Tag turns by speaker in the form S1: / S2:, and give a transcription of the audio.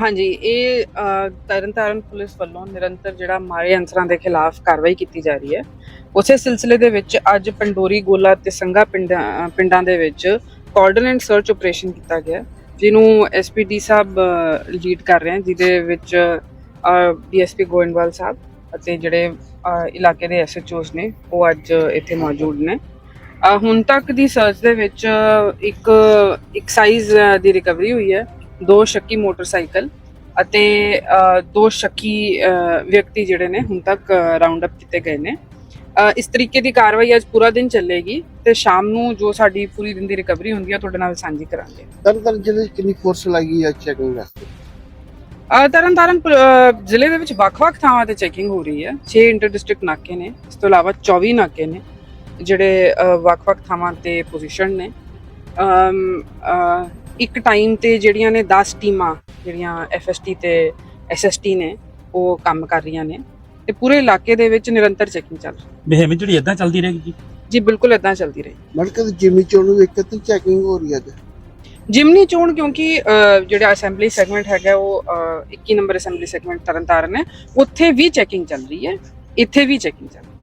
S1: ਹਾਂਜੀ, ਇਹ ਤਰਨਤਾਰਨ ਪੁਲਿਸ ਵੱਲੋਂ ਨਿਰੰਤਰ ਜਿਹੜਾ ਮਾਰੇ ਅਨਸਰਾਂ ਦੇ ਖਿਲਾਫ ਕਾਰਵਾਈ ਕੀਤੀ ਜਾ ਰਹੀ ਹੈ। ਉਸੇ ਸਿਲਸਿਲੇ ਦੇ ਵਿੱਚ ਅੱਜ ਪੰਡੋਰੀ ਗੋਲਾ ਤੇ ਸੰਗਾ ਪਿੰਡਾਂ ਪਿੰਡਾਂ ਦੇ ਵਿੱਚ ਕਾਰਡਨ ਸਰਚ ਆਪਰੇਸ਼ਨ ਕੀਤਾ ਗਿਆ, ਜਿਹਨੂੰ ਐਸਪੀਡੀ ਸਾਹਿਬ ਲੀਡ ਕਰ ਰਹੇ ਹਨ, ਜਿਹਦੇ ਵਿੱਚ ਡੀਐਸਪੀ ਗੋਇੰਦਵਾਲ ਸਾਹਿਬ ਅਤੇ ਜਿਹੜੇ ਇਲਾਕੇ ਦੇ ਐਸਐਚਓਸ ਨੇ, ਉਹ ਅੱਜ ਇੱਥੇ ਮੌਜੂਦ ਨੇ। ਹੁਣ ਤੱਕ ਦੀ ਸਰਚ ਦੇ ਵਿੱਚ ਇੱਕ ਐਕਸਾਈਜ਼ ਦੀ ਰਿਕਵਰੀ ਹੋਈ ਹੈ। ਦੋ ਸ਼ੱਕੀ ਮੋਟਰਸਾਈਕਲ ਅਤੇ ਦੋ ਸ਼ੱਕੀ ਵਿਅਕਤੀ ਜਿਹੜੇ ਨੇ ਹੁਣ ਤੱਕ ਰਾਉਂਡ ਅਪ ਕੀਤੇ ਗਏ ਨੇ। ਇਸ ਤਰੀਕੇ ਦੀ ਕਾਰਵਾਈ ਅੱਜ ਪੂਰਾ ਦਿਨ ਚੱਲੇਗੀ ਤੇ ਸ਼ਾਮ ਨੂੰ ਜੋ ਸਾਡੀ ਪੂਰੀ ਦਿਨ ਦੀ ਰਿਕਵਰੀ ਹੁੰਦੀ ਹੈ ਤੁਹਾਡੇ ਨਾਲ ਸਾਂਝੀ ਕਰਾਂਗੇ।
S2: ਤਰਨਤਾਰਨ ਜ਼ਿਲ੍ਹੇ 'ਚ ਕਿੰਨੀ ਫੋਰਸ ਲੱਗੀ ਹੈ ਚੈਕਿੰਗ ਵਾਸਤੇ?
S1: ਤਰਨਤਾਰਨ ਜ਼ਿਲ੍ਹੇ ਦੇ ਵਿੱਚ ਵੱਖ-ਵੱਖ ਥਾਵਾਂ ਤੇ ਚੈਕਿੰਗ ਹੋ ਰਹੀ ਹੈ 6 ਇੰਟਰ ਡਿਸਟ੍ਰਿਕਟ ਨਾਕੇ ਨੇ ਇਸ ਤੋਂ ਇਲਾਵਾ 24 ਨਾਕੇ ਨੇ ਜਿਹੜੇ ਵੱਖ-ਵੱਖ ਥਾਵਾਂ ਤੇ ਪੋਜੀਸ਼ਨ ਨੇ। ਇੱਕ ਟਾਈਮ ਤੇ ਜਿਹੜੀਆਂ ਨੇ 10 ਟੀਮਾਂ ਜਿਹੜੀਆਂ ਐਫਐਸਟੀ ਤੇ ਐਸਐਸਟੀ ਨੇ ਉਹ ਕੰਮ ਕਰ ਰਹੀਆਂ ਨੇ ਤੇ ਪੂਰੇ ਇਲਾਕੇ ਦੇ ਵਿੱਚ ਨਿਰੰਤਰ ਚੈਕਿੰਗ ਚੱਲ ਰਹੀ ਹੈ।
S3: ਮੁਹਿੰਮ ਜਿਹੜੀ ਇਦਾਂ ਚੱਲਦੀ ਰਹੇਗੀ ਜੀ?
S1: ਜੀ ਬਿਲਕੁਲ ਇਦਾਂ ਚੱਲਦੀ ਰਹੀ
S2: ਮਤਲਬ ਕਿ ਜਿਮੀ ਚੋਣ ਨੂੰ ਵੇਖ ਕੇ ਤੇ ਚੈਕਿੰਗ ਹੋ ਰਹੀ ਹੈ ਅੱਜ?
S1: ਜਿਮਨੀ ਚੋਣ ਕਿਉਂਕਿ ਜਿਹੜਾ ਅਸੈਂਬਲੀ ਸੈਗਮੈਂਟ ਹੈਗਾ ਉਹ ਅ, 21 ਨੰਬਰ ਅਸੈਂਬਲੀ ਸੈਗਮੈਂਟ ਤਰਨਤਾਰਨ ਹੈ। ਉੱਥੇ ਵੀ ਚੈਕਿੰਗ ਚੱਲ ਰਹੀ ਹੈ। ਇੱਥੇ ਵੀ ਚੈਕਿੰਗ ਚੱਲ ਰਹੀ ਹੈ